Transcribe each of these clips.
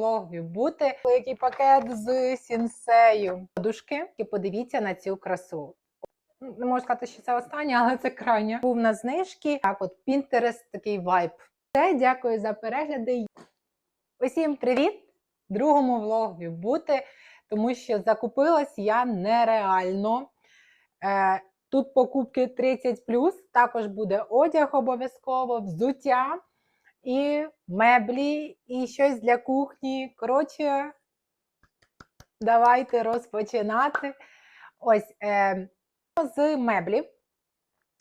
влогі бути великий пакет з сінсею. Подушки і подивіться на цю красу. Не можу сказати, що це останнє, але це крайня. Був на знижки. Так, от Pinterest такий вайб. Все, дякую за перегляди. Усім привіт! Другому влогі бути, тому що закупилась я нереально. Е, Тут покупки 30, також буде одяг обов'язково, взуття і меблі, і щось для кухні. Коротше, давайте розпочинати. Ось е, з меблів.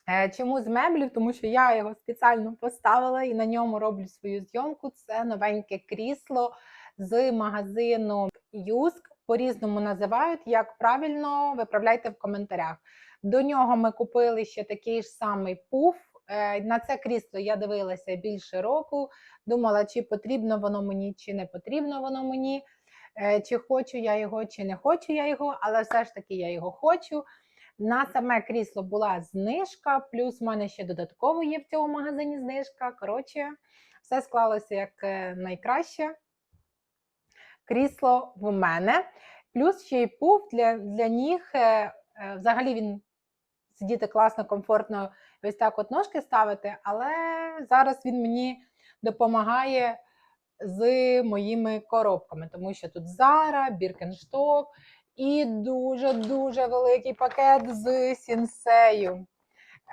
Е, Чому з меблів? Тому що я його спеціально поставила і на ньому роблю свою зйомку. Це новеньке крісло з магазину Юск. По-різному називають. Як правильно, виправляйте в коментарях. До нього ми купили ще такий ж самий пуф. Е, На це крісло я дивилася більше року. Думала, чи потрібно воно мені, чи не потрібно воно мені, е, чи хочу я його, чи не хочу я його, але все ж таки я його хочу. На саме крісло була знижка, плюс в мене ще додатково є в цьому магазині знижка. Коротше, все склалося як е, найкраще. Крісло в мене. Плюс ще й пуф для, для ніг. Взагалі він сидіти класно, комфортно, ось так от ножки ставити, але зараз він мені допомагає з моїми коробками, тому що тут Zara, Birkenstock і дуже-дуже великий пакет з сінсею.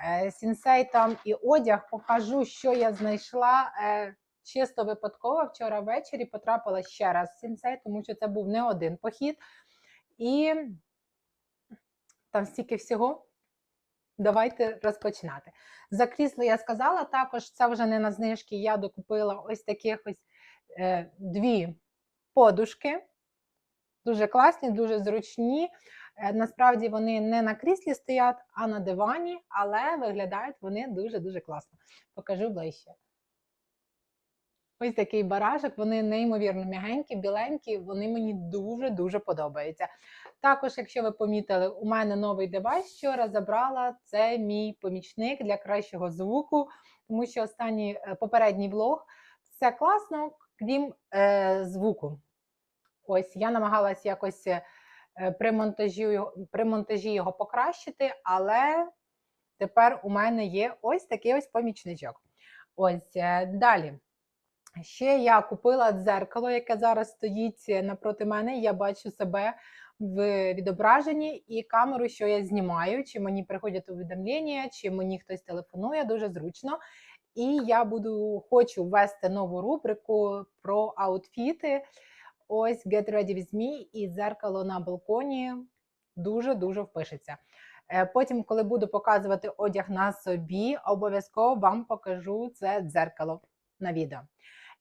Е, Сінсей там і одяг покажу, що я знайшла. е, Чисто випадково вчора ввечері потрапила ще раз в сінсей, тому що це був не один похід. І там стільки всього. Давайте розпочинати. За крісло я сказала, також це вже не на знижки. Я докупила ось таких ось е, дві подушки. Дуже класні, дуже зручні. Е, насправді вони не на кріслі стоять, а на дивані, але виглядають вони дуже-дуже класно. Покажу ближче. Ось такий барашок, вони неймовірно м'ягенькі, біленькі, вони мені дуже-дуже подобаються. Також, якщо ви помітили, у мене новий девайс вчора забрала. Це мій помічник для кращого звуку, тому що останній е, попередній влог все класно, крім е, звуку. Ось я намагалась якось е, при, монтажі, при монтажі його покращити, але тепер у мене є ось такий ось помічничок. Ось е, далі. Ще я купила дзеркало, яке зараз стоїть напроти мене. Я бачу себе в відображенні і камеру, що я знімаю, чи мені приходять увідомлення, чи мені хтось телефонує, дуже зручно. І я буду хочу ввести нову рубрику про аутфіти. Ось Get Ready With Me і дзеркало на балконі дуже-дуже впишеться. Е, Потім, коли буду показувати одяг на собі, обов'язково вам покажу це дзеркало на відео.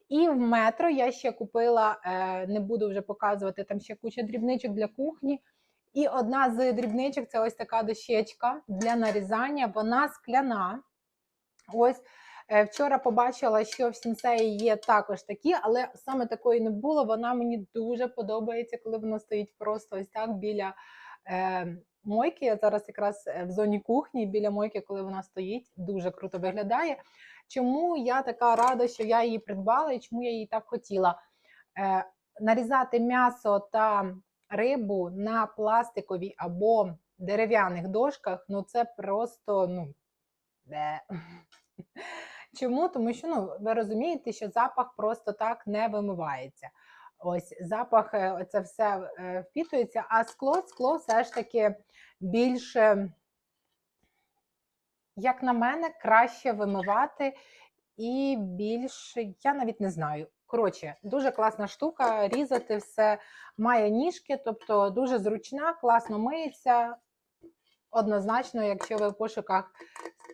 І в метро я ще купила, е, не буду вже показувати, там ще куча дрібничок для кухні. І одна з дрібничок це ось така дощечка для нарізання. Вона скляна. Ось е, вчора побачила, що в сінсеї є також такі, але саме такої не було. Вона мені дуже подобається, коли вона стоїть просто ось так біля е, мойки. Я зараз якраз е, в зоні кухні, біля мойки, коли вона стоїть, дуже круто виглядає. Чому я така рада, що я її придбала і чому я її так хотіла? Е, нарізати м'ясо та рибу на пластиковій або дерев'яних дошках, ну це просто ну. бе. Чому? Тому що ну, ви розумієте, що запах просто так не вимивається. Ось запах, е, це все е, впітується, а скло, скло все ж таки більше, як на мене, краще вимивати і більше, я навіть не знаю. Коротше, дуже класна штука, різати все має ніжки, тобто дуже зручна, класно миється. Однозначно, якщо ви в пошуках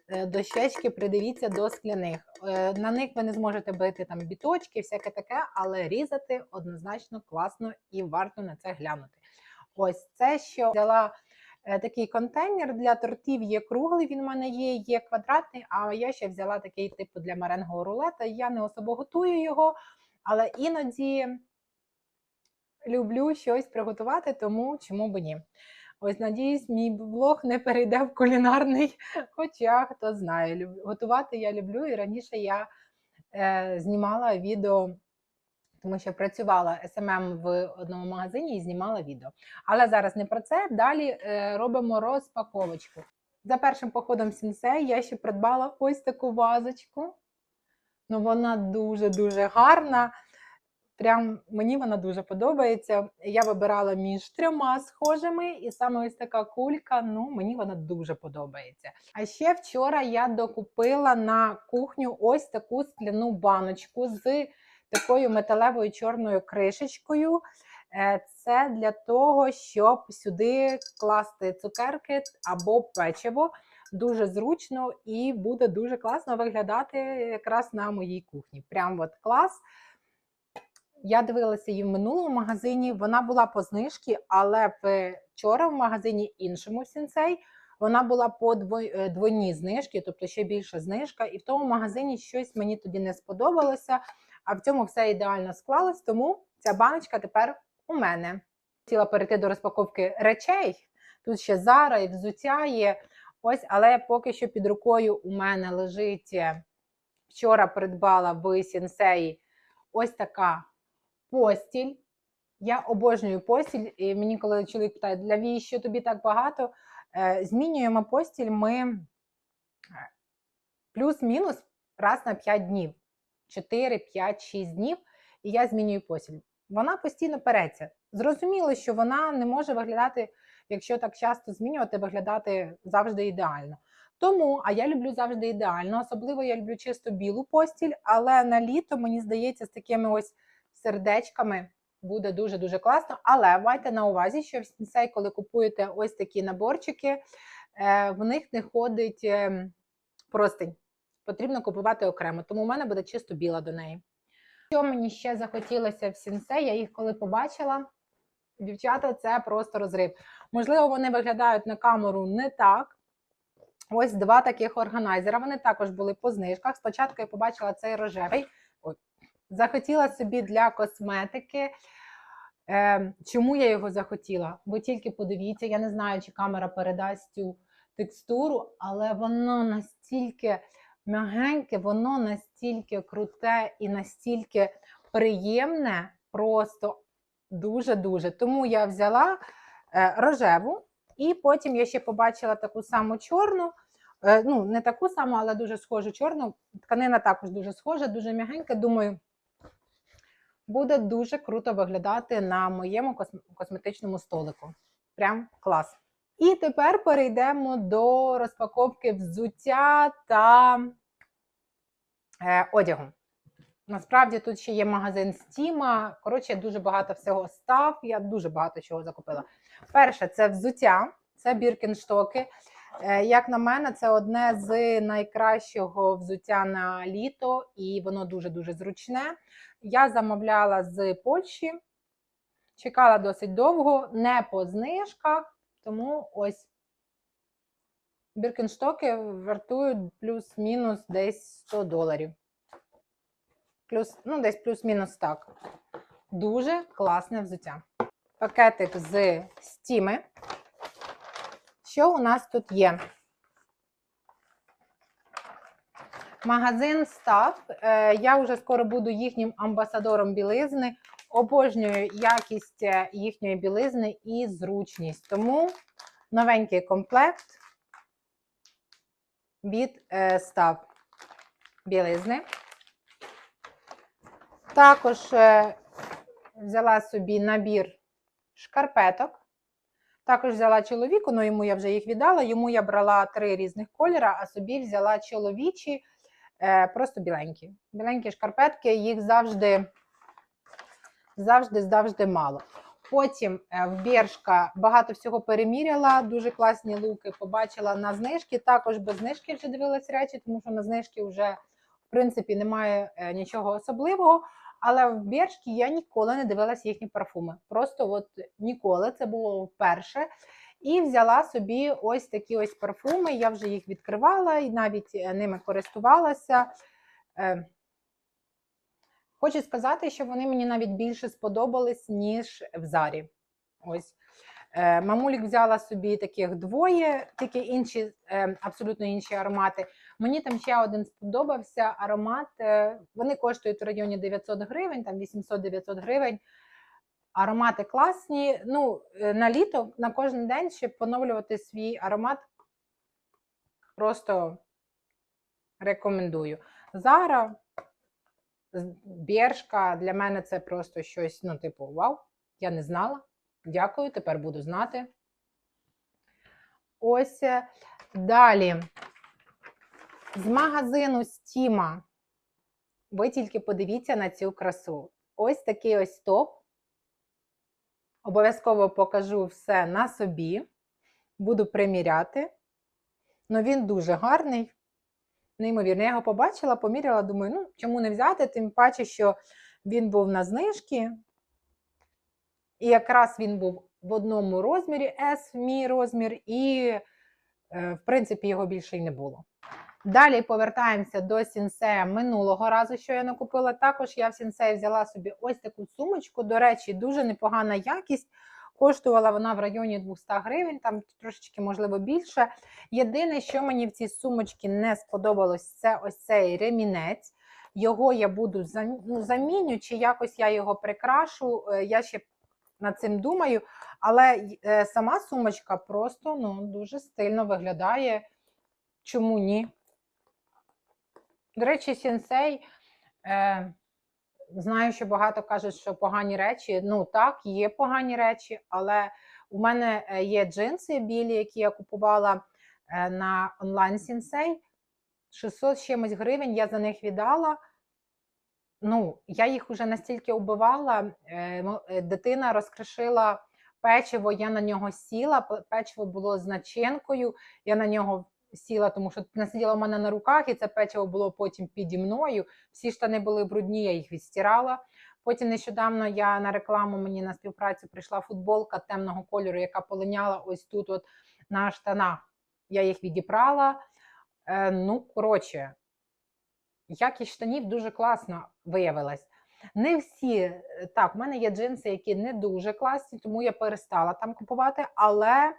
е, дощечки, придивіться до скляних. Е, На них ви не зможете бити там біточки, всяке таке, але різати однозначно класно і варто на це глянути. Ось це, що взяла такий контейнер для тортів, є круглий, він у мене є, є квадратний, а я ще взяла такий типу для меренгового рулета. Я не особо готую його, але іноді люблю щось приготувати, тому чому б ні. Ось, надіюсь, мій блог не перейде в кулінарний, хоча хто знає, готувати я люблю, і раніше я е, знімала відео тому що працювала SMM в одному магазині і знімала відео. Але зараз не про це. Далі е, робимо розпаковочку. За першим походом сінсей я ще придбала ось таку вазочку. Ну, вона дуже-дуже гарна. Прям мені вона дуже подобається. Я вибирала між трьома схожими, і саме ось така кулька. Ну, мені вона дуже подобається. А ще вчора я докупила на кухню ось таку скляну баночку з такою металевою чорною кришечкою. Е, Це для того, щоб сюди класти цукерки або печиво. Дуже зручно і буде дуже класно виглядати якраз на моїй кухні. Прям от клас. Я дивилася її в минулому магазині. Вона була по знижці, але вчора в магазині іншому в Сінсей вона була по е, двойній знижці, тобто ще більша знижка. І в тому магазині щось мені тоді не сподобалося. А в цьому все ідеально склалось, тому ця баночка тепер у мене. Хотіла перейти до розпаковки речей. Тут ще Зара і взуття є. Ось, але поки що під рукою у мене лежить. е, Вчора придбала в Сінсеї ось така постіль. Я обожнюю постіль, і мені, коли чоловік питає, для вій, тобі так багато, е, змінюємо постіль ми е, плюс-мінус раз на 5 днів. 4, 5, 6 днів, і я змінюю постіль. Вона постійно переться. Зрозуміло, що вона не може виглядати, якщо так часто змінювати, виглядати завжди ідеально. Тому, а я люблю завжди ідеально, особливо я люблю чисто білу постіль, але на літо, мені здається, з такими ось сердечками буде дуже-дуже класно. Але майте на увазі, що в сінсей, коли купуєте ось такі наборчики, е, в них не ходить е, простень. Потрібно купувати окремо, тому у мене буде чисто біла до неї. Що мені ще захотілося в сінсей, я їх коли побачила, дівчата, це просто розрив. Можливо, вони виглядають на камеру не так. Ось два таких органайзера. Вони також були по знижках. Спочатку я побачила цей рожевий. Захотіла собі для косметики. Е, чому я його захотіла? Ви тільки подивіться, я не знаю, чи камера передасть цю текстуру, але воно настільки м'ягеньке, воно настільки круте і настільки приємне, просто дуже-дуже. Тому я взяла е, рожеву, і потім я ще побачила таку саму чорну. Е, ну, не таку саму, але дуже схожу чорну. Тканина також дуже схожа, дуже м'ягенька. Думаю, буде дуже круто виглядати на моєму косметичному столику. Прям клас. І тепер перейдемо до розпаковки взуття та е, одягу. Насправді тут ще є магазин Стіма. Коротше, дуже багато всього став. Я дуже багато чого закупила. Перше, це взуття, це біркінштоки. Е, Як на мене, це одне з найкращого взуття на літо, і воно дуже-дуже зручне. Я замовляла з Польщі, чекала досить довго, не по знижках, тому ось біркінштоки вартують плюс-мінус десь 100 доларів. Плюс, ну, десь плюс-мінус так. Дуже класне взуття. Пакетик з стіми. Що у нас тут є? Магазин Став. Е, Я вже скоро буду їхнім амбасадором білизни. Обожнюю якість е, їхньої білизни і зручність. Тому новенький комплект від е, Став білизни. Також е, взяла собі набір шкарпеток. Також взяла чоловіку, ну йому я вже їх віддала. Йому я брала три різних кольора, а собі взяла чоловічі, просто біленькі. Біленькі шкарпетки, їх завжди, завжди, завжди мало. Потім е, в Бершка багато всього переміряла, дуже класні луки побачила на знижки. Також без знижки вже дивилась речі, тому що на знижки вже в принципі немає е, нічого особливого. Але в Бершкі я ніколи не дивилася їхні парфуми. Просто от ніколи це було вперше. І взяла собі ось такі ось парфуми. Я вже їх відкривала і навіть е, ними користувалася. Хочу сказати, що вони мені навіть більше сподобались, ніж в Зарі. Ось. Е, Мамулік взяла собі таких двоє, тільки інші, е, абсолютно інші аромати. Мені там ще один сподобався аромат. е, Вони коштують в районі 900 гривень, там 800-900 гривень. Аромати класні. Ну, на літо на кожен день, щоб поновлювати свій аромат, просто рекомендую. Зара, Бершка, для мене це просто щось, ну, типу, вау, я не знала. Дякую, тепер буду знати. Ось е, далі. З магазину Стіма. Ви тільки подивіться на цю красу. Ось такий ось топ. Обов'язково покажу все на собі. Буду приміряти. Ну, він дуже гарний. Неймовірно. Я його побачила, поміряла, думаю, ну, чому не взяти? Тим паче, що він був на знижці. І якраз він був в одному розмірі S, мій розмір, і, е, в принципі, його більше й не було. Далі повертаємося до сінсея минулого разу, що я накупила. Також я в сінсеї взяла собі ось таку сумочку. До речі, дуже непогана якість. Коштувала вона в районі 200 гривень, там трошечки, можливо, більше. Єдине, що мені в цій сумочці не сподобалось, це ось цей ремінець. Його я буду ну, заміню, чи якось я його прикрашу. Е, Я ще над цим думаю. Але е, сама сумочка просто ну, дуже стильно виглядає. Чому ні? До речі, сенсей. Е, знаю, що багато кажуть, що погані речі. Ну так, є погані речі, але у мене е, є джинси білі, які я купувала е, на онлайн сенсей. 600 з чимось гривень я за них віддала. Ну, я їх уже настільки убивала. е, Дитина розкришила печиво, я на нього сіла. Печиво було з начинкою. Я на нього сіла, тому що вона сиділа в мене на руках, і це печиво було потім піді мною. Всі штани були брудні, я їх відстирала. Потім нещодавно я на рекламу мені на співпрацю прийшла футболка темного кольору, яка полиняла ось тут, от на штанах. Я їх відібрала. Е, ну, коротше, якість штанів дуже класно виявилась. Не всі, е, так, в мене є джинси, які не дуже класні, тому я перестала там купувати. Але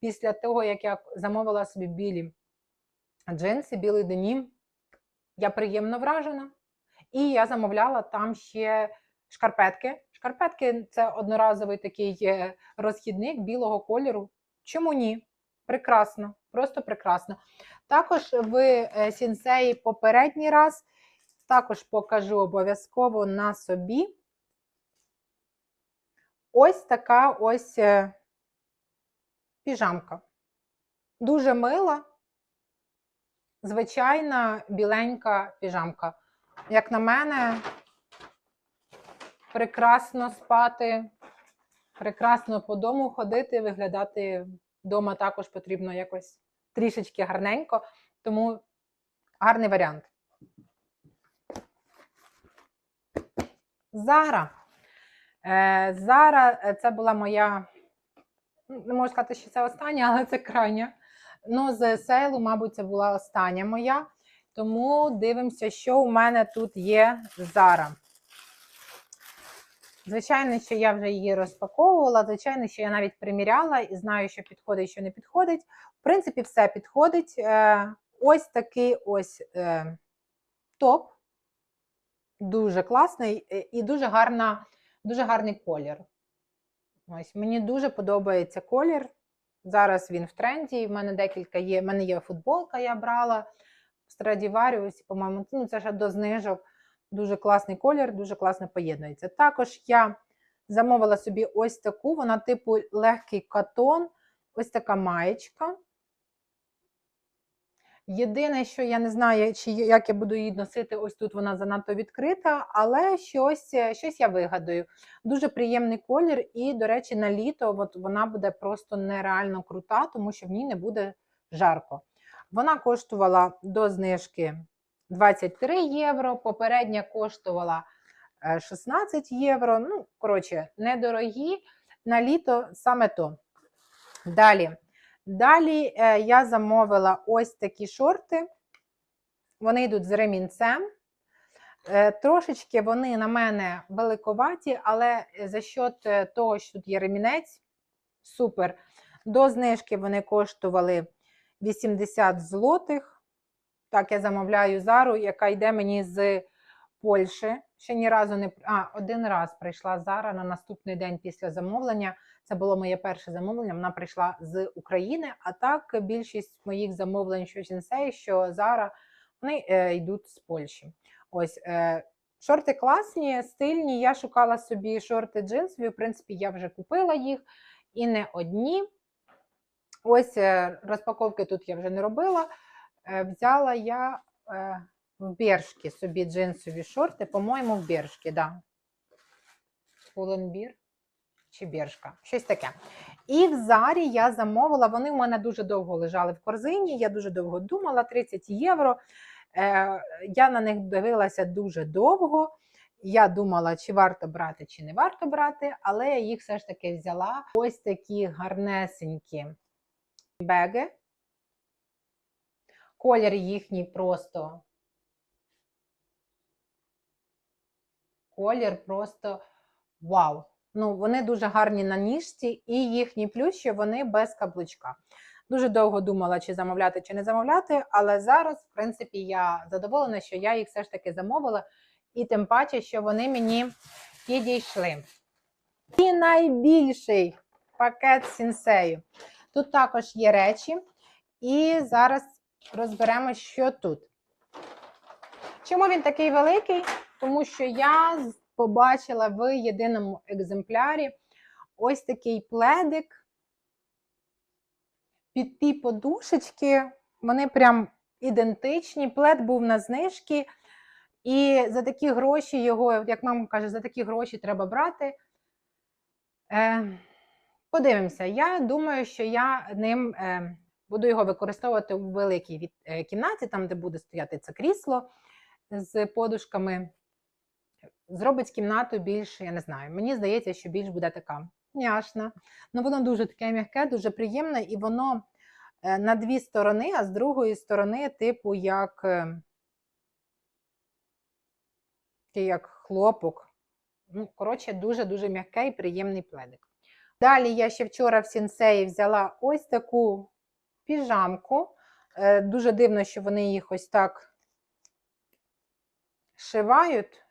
після того, як я замовила собі білі джинси, білий денім, я приємно вражена. І я замовляла там ще шкарпетки. Шкарпетки це одноразовий такий е, розхідник білого кольору. Чому ні? Прекрасно, просто прекрасно. Також в е, сінсеї попередній раз також покажу обов'язково на собі. Ось така ось е, піжамка. Дуже мила, звичайна біленька піжамка. Як на мене, прекрасно спати, прекрасно по дому ходити, виглядати вдома також потрібно якось трішечки гарненько, тому гарний варіант. Зара. Е, Зара е, це була моя, не можу сказати, що це остання, але це крайня. Ну, з сейлу, мабуть, це була остання моя. Тому дивимося, що у мене тут є Зара. Звичайно, що я вже її розпаковувала, звичайно, що я навіть приміряла і знаю, що підходить, що не підходить. В принципі, все підходить. Е, Ось такий ось е, топ. Дуже класний е, і дуже, гарна, дуже гарний колір. Ось, мені дуже подобається колір. Зараз він в тренді. В мене декілька є. В мене є футболка, я брала в Stradivarius, по-моєму, ну це ще до знижок. Дуже класний колір, дуже класно поєднується. Також я замовила собі ось таку, вона типу легкий катон, ось така маєчка. Єдине, що я не знаю, чи як я буду її носити, ось тут вона занадто відкрита, але щось, щось я вигадаю. Дуже приємний колір, і, до речі, на літо от вона буде просто нереально крута, тому що в ній не буде жарко. Вона коштувала до знижки 23 євро, попередня коштувала е, 16 євро. Ну, коротше, недорогі. На літо саме то. Далі. Далі е, я замовила ось такі шорти. Вони йдуть з ремінцем. Е, Трошечки вони на мене великоваті, але за счет е, того, що тут є ремінець, супер. До знижки вони коштували 80 злотих. Так, я замовляю зару, яка йде мені з Польщі. Ще ні разу не а, один раз прийшла Зара на наступний день після замовлення. Це було моє перше замовлення. Вона прийшла з України. А так більшість моїх замовлень, що Сінсей, що Зара, вони е, йдуть з Польщі. Ось е, шорти класні, стильні. Я шукала собі шорти джинсові. В принципі, я вже купила їх і не одні. Ось е, розпаковки тут я вже не робила. Е, взяла я е, в Бершки собі джинсові шорти, по-моєму, в Бершки, да. Пуленбір чи Бершка, щось таке. І в Зарі я замовила, вони в мене дуже довго лежали в корзині, я дуже довго думала, 30 євро. Е, я на них дивилася дуже довго. Я думала, чи варто брати, чи не варто брати, але я їх все ж таки взяла. Ось такі гарнесенькі беги. Колір їхній просто. Колір просто вау. Ну, вони дуже гарні на ніжці, і їхні плюс, що вони без каблучка. Дуже довго думала, чи замовляти, чи не замовляти, але зараз, в принципі, я задоволена, що я їх все ж таки замовила, і тим паче, що вони мені підійшли. І найбільший пакет сінсею. Тут також є речі, і зараз розберемо, що тут. Чому він такий великий? Тому що я побачила в єдиному екземплярі ось такий пледик під ті подушечки. Вони прям ідентичні. Плед був на знижці, і за такі гроші його, як мама каже, за такі гроші треба брати. Е, подивимося. Я думаю, що я ним е, буду його використовувати у великій е, кімнаті, там, де буде стояти це крісло з подушками. Зробить кімнату більш, я не знаю. Мені здається, що більш буде така няшна. Ну, воно дуже таке м'яке, дуже приємне, і воно е, на дві сторони, а з другої сторони, типу, як, е, як хлопок. Ну, коротше, дуже-дуже м'який, приємний пледик. Далі я ще вчора в сінсеї взяла ось таку піжамку. Е, Дуже дивно, що вони їх ось так шивають.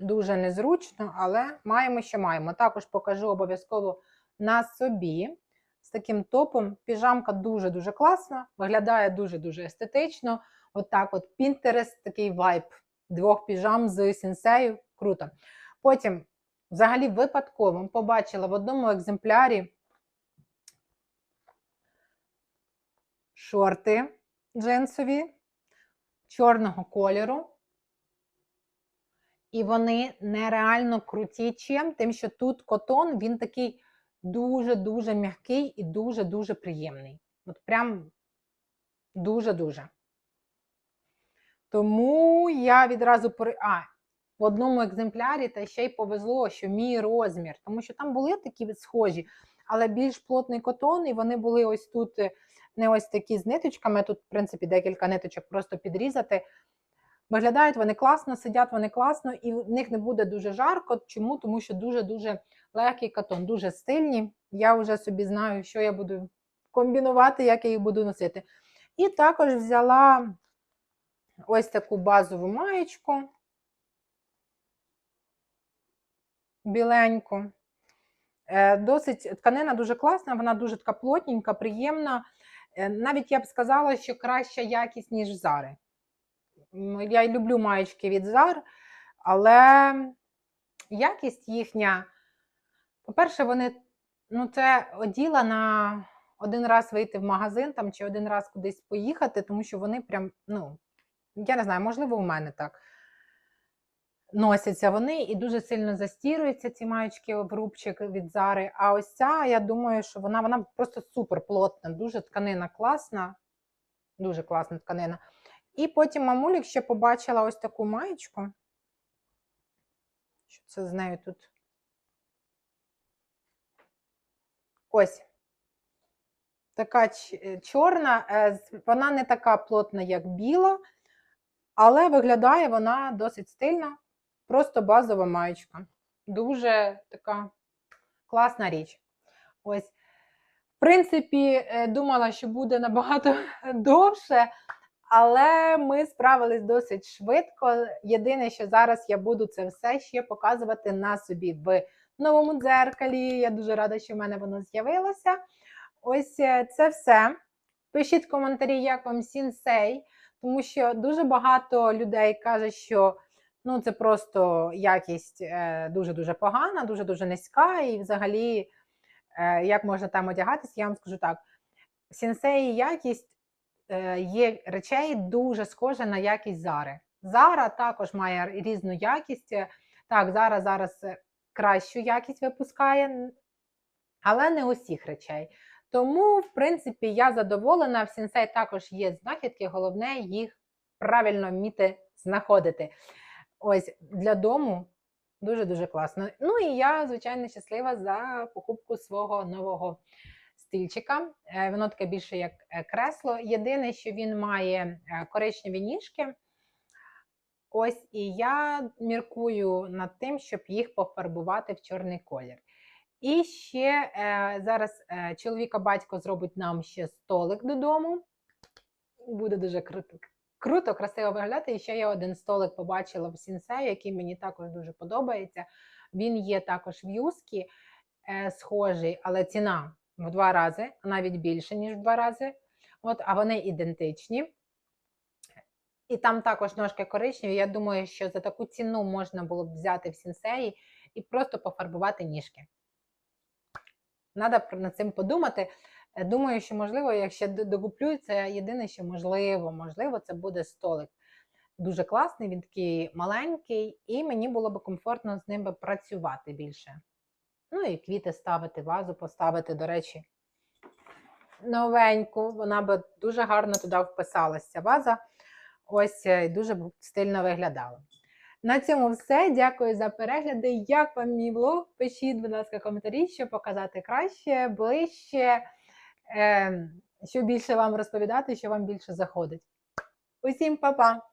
Дуже незручно, але маємо, що маємо. Також покажу обов'язково на собі. З таким топом. Піжамка дуже-дуже класна, виглядає дуже-дуже естетично. От от Pinterest, такий вайб двох піжам з сінсею. Круто. Потім, взагалі, випадково побачила в одному екземплярі шорти джинсові чорного кольору. І вони нереально круті чим, тим, що тут котон, він такий дуже-дуже м'який і дуже-дуже приємний. От прям дуже-дуже. Тому я відразу при... А, в одному екземплярі та ще й повезло, що мій розмір, тому що там були такі схожі, але більш плотний котон, і вони були ось тут е, не ось такі з ниточками. Тут, в принципі, декілька ниточок просто підрізати. Виглядають вони класно, сидять вони класно, і в них не буде дуже жарко. Чому? Тому що дуже-дуже легкий катон, дуже стильні. Я вже собі знаю, що я буду комбінувати, як я їх буду носити. І також взяла ось таку базову маєчку. Біленьку. Е, Досить тканина дуже класна, вона дуже така плотненька, приємна. Е, Навіть я б сказала, що краща якість, ніж в Зари. М, Я люблю маєчки від Зар, але якість їхня, по-перше, вони, ну, це оділа на один раз вийти в магазин там, чи один раз кудись поїхати, тому що вони прям, ну, я не знаю, можливо, у мене так. Носяться вони і дуже сильно застіруються ці маєчки в рубчик від Зари. А ось ця, я думаю, що вона, вона просто супер плотна, дуже тканина класна, дуже класна тканина. І потім мамулік ще побачила ось таку маєчку. Що це з нею тут? Ось. Така е, чорна, е, вона не така плотна, як біла, але виглядає вона досить стильно. Просто базова маєчка. Дуже така класна річ. Ось. В принципі, е, думала, що буде набагато довше, Але ми справились досить швидко. Єдине, що зараз я буду це все ще показувати на собі в новому дзеркалі. Я дуже рада, що в мене воно з'явилося. Ось е, це все. Пишіть коментарі, як вам сінсей, тому що дуже багато людей каже, що ну, це просто якість е, дуже-дуже погана, дуже-дуже низька, і взагалі, е, як можна там одягатись, я вам скажу так: сінсей якість є речей дуже схожа на якість Зари. Зара також має різну якість. Е, Так, Зара зараз е, кращу якість випускає, але не усіх речей. Тому, в принципі, я задоволена. В сінсей також є знахідки, головне їх правильно вміти знаходити. Ось для дому дуже-дуже класно. Ну і я, звичайно, щаслива за покупку свого нового стільчика. Е, Воно таке більше як е, кресло. Єдине, що він має е, коричневі ніжки. Ось і я міркую над тим, щоб їх пофарбувати в чорний колір. І ще е, зараз е, чоловіка батько зробить нам ще столик додому. Буде дуже круто, круто, красиво виглядати. І ще я один столик побачила в сінсею, який мені також дуже подобається. Він є також в юскі е, схожий, але ціна в два рази, навіть більше, ніж в два рази. От, а вони ідентичні. І там також ножки коричневі. Я думаю, що за таку ціну можна було б взяти в сінсеї і просто пофарбувати ніжки. Надо над цим подумати. Е, Думаю, що можливо, якщо докуплю, це єдине, що можливо, можливо, це буде столик. Дуже класний, він такий маленький, і мені було б комфортно з ним працювати більше. Ну і квіти ставити, вазу поставити, до речі, новеньку. Вона би дуже гарно туди вписалася. Ваза ось е, і дуже стильно виглядала. На цьому все. Дякую за перегляди. Як вам мій влог? Пишіть, будь ласка, коментарі, що показати краще, ближче, е, що більше вам розповідати, що вам більше заходить. Усім па-па!